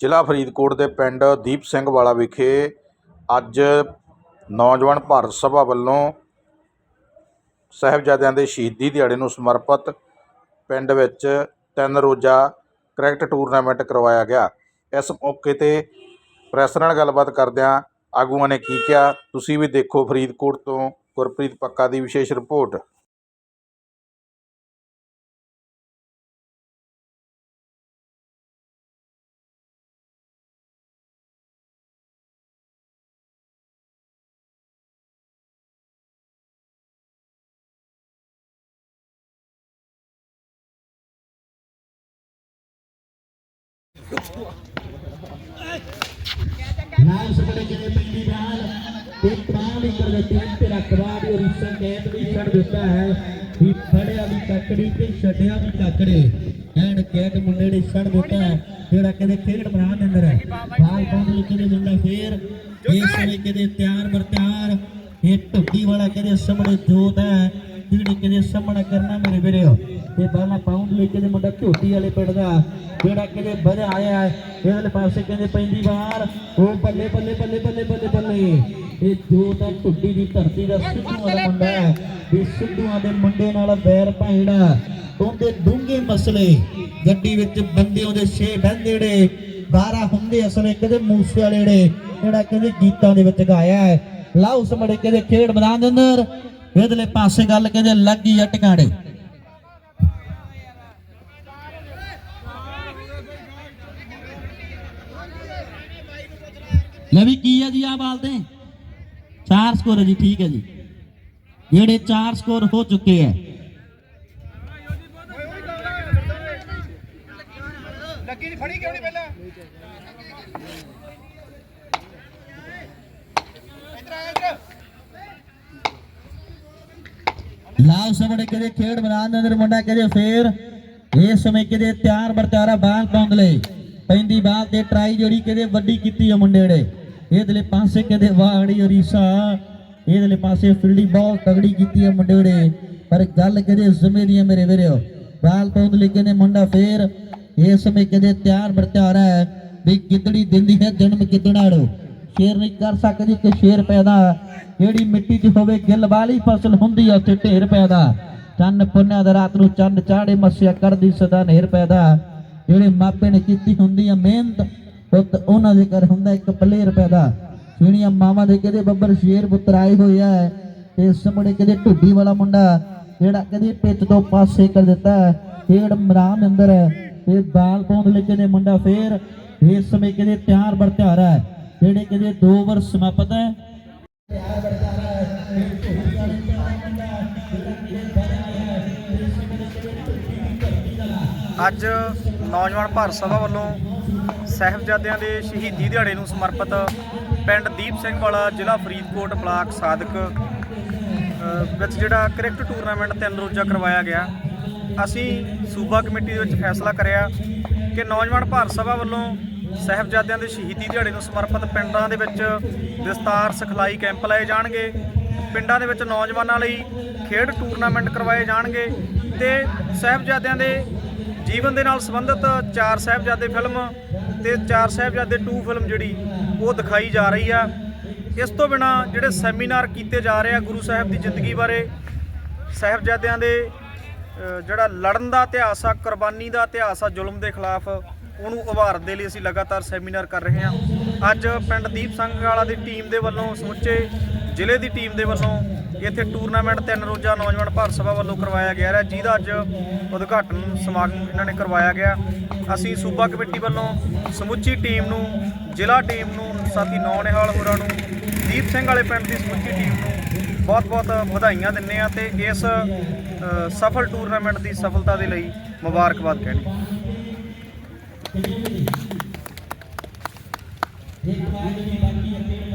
ਜ਼ਿਲ੍ਹਾ ਫਰੀਦਕੋਟ ਦੇ ਪਿੰਡ ਦੀਪ ਸਿੰਘ ਵਾਲਾ ਵਿਖੇ ਅੱਜ ਨੌਜਵਾਨ ਭਾਰਤ ਸਭਾ ਵੱਲੋਂ ਸਾਹਿਬਜ਼ਾਦਿਆਂ ਦੇ ਸ਼ਹੀਦੀ ਦਿਹਾੜੇ ਨੂੰ ਸਮਰਪਿਤ ਪਿੰਡ ਵਿੱਚ ਤਿੰਨ ਰੋਜ਼ਾ ਕ੍ਰਿਕਟ ਟੂਰਨਾਮੈਂਟ ਕਰਵਾਇਆ ਗਿਆ। ਇਸ ਮੌਕੇ 'ਤੇ ਪ੍ਰੈਸ ਨਾਲ ਗੱਲਬਾਤ ਕਰਦਿਆਂ ਆਗੂਆਂ ਨੇ ਕੀ ਕਿਹਾ, ਤੁਸੀਂ ਵੀ ਦੇਖੋ ਫਰੀਦਕੋਟ ਤੋਂ ਗੁਰਪ੍ਰੀਤ ਪੱਕਾ ਦੀ ਵਿਸ਼ੇਸ਼ ਰਿਪੋਰਟ। ਲਾਲ ਸਬੜੇ ਜਿਹੜੇ ਪਹਿਲੀ ਬਾਲ ਤੇ ਪ੍ਰਾਣ ਇਕਰ ਦੇ ਤੇ ਰਖਵਾ ਦੀ ਰਿਸਨ ਕੈਪ ਵੀ ਛੱਡ ਦਿੱਤਾ ਹੈ। ਵੀ ਫੜਿਆ ਵੀ ਕੱਕੜੀ ਤੇ ਛੱਡਿਆ ਵੀ ਕੱਕੜੇ। ਐਂਡ ਕੈਟ ਮੁੰਡੇ ਨੇ ਛੱਡ ਦਿੱਤਾ ਹੈ, ਜਿਹੜਾ ਕਹਿੰਦੇ ਖੇਡ ਬਣਾ ਦੇ ਅੰਦਰ ਹੈ। ਬਾਲ ਪਾਉਣ ਲਈ ਕਹਿੰਦੇ ਮੁੰਡਾ ਫੇਰ? ਇਸ ਸਮੇਂ ਕਹਿੰਦੇ ਤਿਆਰ ਬਰ ਤਿਆਰ ਇਹ ਢੁੱਡੀ ਵਾਲਾ ਕਹਿੰਦੇ ਸਾਹਮਣੇ ਜੋਤ ਹੈ? ਜਿਹੜੀ ਕਹਿੰਦੇ ਸਾਹਮਣਾ ਕਰਨਾ ਮੇਰੇ ਵੀਰੋ? ਤੇ ਬਾਲਾ ਪਾਉਂਡ ਲਈ ਕਹਿੰਦੇ ਮੁੰਡਾ ਝੋਟੀ ਵਾਲੇ ਪਿੰਡ ਦਾ ਜਿਹੜਾ ਕਹਿੰਦੇ ਵਧਿਆ ਆਇਆ ਹੈ ਇਹਦੇ ਪਾਸੇ ਕਹਿੰਦੇ ਪੈਂਦੀ ਵਾਰ। ਉਹ ਬੱਲੇ ਬੱਲੇ ਬੱਲੇ ਬੱਲੇ ਬੱਲੇ ਬੱਲੇ। ਇਹ ਜੋਤ ਹੈ ਢੁੱਡੀ ਦੀ ਧਰਤੀ ਦਾ ਸਿੱਧੂ ਵਾਲਾ ਮੁੰਡਾ ਹੈ ਵੀ ਸਿੱਧੂਆਂ ਦੇ ਮੁੰਡੇ ਨਾਲ ਬੈਰ ਭਾਈੜਾ ਉਹਦੇ ਡੂੰਘੇ ਮਸਲੇ ਗੱਡੀ ਵਿੱਚ ਬੰਦਿਆਂ ਦੇ ਛੇ ਬੰਦੇੜੇ 12 ਹੁੰਦੇ ਅਸਲੇ ਕਦੇ ਮੂਸੇ ਵਾਲੇ ੜੇ ਜਿਹੜਾ ਕਹਿੰਦੇ ਗੀਤਾਂ ਦੇ ਵਿੱਚ ਗਾਇਆ ਹੈ। ਲਾਓ ਸਮੜੇ ਕਹਿੰਦੇ ਖੇਡ ਮੈਦਾਨ ਦੇ ਅੰਦਰ। ਇਧਰਲੇ ਪਾਸੇ ਗੱਲ ਕਹਿੰਦੇ ਲੱਗੀ ਆ ਟਿਕਾਣੇ। ਲੈ ਵੀ ਕੀ ਹੈ ਜੀ ਆ ਬਾਲ ਤੇ? ਚਾਰ ਸਕੋਰ ਹੈ ਜੀ, ਠੀਕ ਹੈ ਜੀ। ਜਿਹੜੇ ਚਾਰ ਸਕੋਰ ਹੋ ਚੁੱਕੇ ਹੈ ਲੱਗੀ ਨਹੀਂ, ਫੜੀ ਕਿਉਂ ਨਹੀਂ ਪਹਿਲਾਂ? ਇੱਧਰ ਆ, ਇੱਧਰ। ਲਾਲ ਸਮੜੇ ਕਹਿੰਦੇ ਖੇਡ ਮੈਦਾਨ ਦੇ ਅੰਦਰ ਮੁੰਡਾ ਕਹਿੰਦੇ ਫੇਰ ਇਸ ਸਮੇਂ ਕਹਿੰਦੇ ਤਿਆਰ ਬਰਤਾਰਾ ਬਾਲ ਪਾਉਂਦ ਲਈ ਪੈਂਦੀ ਬਾਲ ਤੇ ਟਰਾਈ ਜਿਹੜੀ ਕਹਿੰਦੇ ਵੱਡੀ ਕੀਤੀ ਆ ਮੁੰਡੇ ਨੇ। ਇਹਦਲੇ ਪਾਸੇ ਕਹਿੰਦੇ ਵਾਹੜੀ ਔਰੀਸਾ ਇਹਦਲੇ ਪਾਸੇ ਫੀਲਡਿੰਗ ਬਹੁਤ ਤਗੜੀ ਕੀਤੀ ਆ ਮੁੰਡੇ ਨੇ। ਪਰ ਗੱਲ ਕਦੇ ਜ਼ਮੇ ਦੀ ਮੇਰੇ ਵੀਰੋ? ਬਾਲ ਪਾਉਂਦ ਲਈ ਕਹਿੰਦੇ ਮੁੰਡਾ ਫੇਰ ਇਸ ਸਮੇਂ ਕਦੇ ਤਿਆਰ ਬਰਤਾਰਾ ਵੀ ਗਿੱਦੜੀ ਦਿੰਦੀ ਹੈ ਜਨਮ ਗਿੱਦੜਾੜੋ। ਸ਼ੇਰ ਨਹੀਂ ਕਰ ਸਕਦੀ ਕਿ ਸ਼ੇਰ ਪੈਦਾ। ਜਿਹੜੀ ਮਿੱਟੀ 'ਚ ਹੋਵੇ ਗਿੱਲ ਵਾਲੀ ਫਸਲ ਹੁੰਦੀ ਆ ਉੱਥੇ ਢੇਰ ਪੈਦਾ। ਚੰਨ ਪੁੰਨਿਆ ਦਾ ਰਾਤ ਨੂੰ ਚੰਨ ਚਾੜੇ ਮੱਸਿਆ ਕਰਦੀ ਸਦਾ ਨਹਿਰ ਪੈਦਾ। ਜਿਹੜੇ ਮਾਪੇ ਨੇ ਕੀਤੀ ਹੁੰਦੀ ਆ ਮਿਹਨਤ ਉਹਨਾਂ ਦੇ ਘਰ ਹੁੰਦਾ ਇੱਕ ਪਲੇਰ ਪੈਦਾ। ਜਿਹੜੀਆਂ ਮਾਵਾਂ ਦੇ ਕਦੇ ਬੱਬਰ ਸ਼ੇਰ ਪੁੱਤਰ ਆਏ ਹੋਏ ਹੈ ਤੇ ਸਾਹਮਣੇ ਕਦੇ ਢੁੱਡੀ ਵਾਲਾ ਮੁੰਡਾ ਜਿਹੜਾ ਕਦੇ ਪਿੱਛ ਤੋਂ ਪਾਸੇ ਕਰ ਦਿੱਤਾ ਹੈ, ਖੇਡ ਮੈਦਾਨ ਅੰਦਰ ਇਹ ਬਾਲ ਪਾਉਣ ਲਈ ਕਦੇ ਮੁੰਡਾ ਫੇਰ ਇਸ ਸਮੇਂ ਕਦੇ ਤਿਆਰ ਬਰ ਤਿਆਰ ਹੈ। ਜਿਹੜੇ ਕਦੇ 2 ਓਵਰ ਸਮਾਪਤ ਹੈ। ਅੱਜ ਨੌਜਵਾਨ ਭਾਰਤ ਸਭਾ ਵੱਲੋਂ ਸਾਹਿਬਜ਼ਾਦਿਆਂ ਦੇ ਸ਼ਹੀਦੀ ਦਿਹਾੜੇ ਨੂੰ ਸਮਰਪਿਤ ਪਿੰਡ ਦੀਪ ਸਿੰਘ ਵਾਲਾ ਜ਼ਿਲ੍ਹਾ ਫਰੀਦਕੋਟ ਬਲਾਕ ਸਾਦਕ ਵਿੱਚ ਜਿਹੜਾ ਕ੍ਰਿਕਟ ਟੂਰਨਾਮੈਂਟ ਤਿੰਨ ਰੋਜ਼ਾ ਕਰਵਾਇਆ ਗਿਆ। ਅਸੀਂ ਸੂਬਾ ਕਮੇਟੀ ਦੇ ਵਿੱਚ ਫੈਸਲਾ ਕਰਿਆ ਕਿ ਨੌਜਵਾਨ ਭਾਰਤ ਸਭਾ ਵੱਲੋਂ ਸਾਹਿਬਜ਼ਾਦਿਆਂ ਦੇ ਸ਼ਹੀਦੀ ਦਿਹਾੜੇ ਨੂੰ ਸਮਰਪਿਤ ਪਿੰਡਾਂ ਦੇ ਵਿੱਚ ਵਿਸਤਾਰ ਸਿਖਲਾਈ ਕੈਂਪ ਲਾਏ ਜਾਣਗੇ। ਪਿੰਡਾਂ ਦੇ ਵਿੱਚ ਨੌਜਵਾਨਾਂ ਲਈ ਖੇਡ ਟੂਰਨਾਮੈਂਟ ਕਰਵਾਏ ਜਾਣਗੇ ਤੇ ਸਾਹਿਬਜ਼ਾਦਿਆਂ ਦੇ ਜੀਵਨ ਦੇ ਨਾਲ ਸੰਬੰਧਿਤ ਚਾਰ ਸਾਹਿਬਜ਼ਾਦੇ ਫਿਲਮ ਤੇ ਚਾਰ ਸਾਹਿਬਜ਼ਾਦੇ 2 ਫਿਲਮ ਜਿਹੜੀ ਉਹ ਦਿਖਾਈ ਜਾ ਰਹੀ ਆ। ਇਸ ਤੋਂ ਬਿਨਾ ਜਿਹੜੇ ਸੈਮੀਨਾਰ ਕੀਤੇ ਜਾ ਰਹੇ ਆ ਗੁਰੂ ਸਾਹਿਬ ਦੀ ਜ਼ਿੰਦਗੀ ਬਾਰੇ, ਸਾਹਿਬਜ਼ਾਦਿਆਂ ਦੇ ਜਿਹੜਾ ਲੜਨ ਦਾ ਇਤਿਹਾਸ ਆ, ਕੁਰਬਾਨੀ ਦਾ ਇਤਿਹਾਸ ਆ, ਜ਼ੁਲਮ ਦੇ ਖਿਲਾਫ ਉਹਨੂੰ ਉਭਾਰਨ ਦੇ ਲਈ ਅਸੀਂ ਲਗਾਤਾਰ ਸੈਮੀਨਾਰ ਕਰ ਰਹੇ ਹਾਂ। ਅੱਜ ਪਿੰਡ ਦੀਪ ਸਿੰਘ ਵਾਲਾ ਦੀ ਟੀਮ ਦੇ ਵੱਲੋਂ ਸਮੁੱਚੇ ਜ਼ਿਲ੍ਹੇ ਦੀ ਟੀਮ ਦੇ ਵੱਲੋਂ ਇੱਥੇ ਟੂਰਨਾਮੈਂਟ ਤਿੰਨ ਰੋਜ਼ਾ ਨੌਜਵਾਨ ਭਾਰਤ ਸਭਾ ਵੱਲੋਂ ਕਰਵਾਇਆ ਗਿਆ ਹੈ ਜਿਹਦਾ ਅੱਜ ਉਦਘਾਟਨ ਸਮਾਗਮ ਇਹਨਾਂ ਨੇ ਕਰਵਾਇਆ ਗਿਆ। ਅਸੀਂ ਸੂਬਾ ਕਮੇਟੀ ਵੱਲੋਂ ਸਮੁੱਚੀ ਟੀਮ ਨੂੰ, ਜ਼ਿਲ੍ਹਾ ਟੀਮ ਨੂੰ, ਸਾਥੀ ਨੌ ਨਿਹਾਲ ਹੋਰਾਂ ਨੂੰ, ਦੀਪ ਸਿੰਘ ਵਾਲੇ ਪਿੰਡ ਦੀ ਸਮੁੱਚੀ ਟੀਮ ਨੂੰ ਬਹੁਤ-ਬਹੁਤ ਵਧਾਈਆਂ ਦਿੰਨੇ ਆ ਤੇ ਇਸ ਸਫਲ ਟੂਰਨਾਮੈਂਟ ਦੀ ਸਫਲਤਾ ਦੇ ਲਈ ਮੁਬਾਰਕਬਾਦ ਕਹਿੰਦੇ ਇੱਕ ਵਾਰ ਜਿਹੜੀ ਬਾਕੀ ਹੈ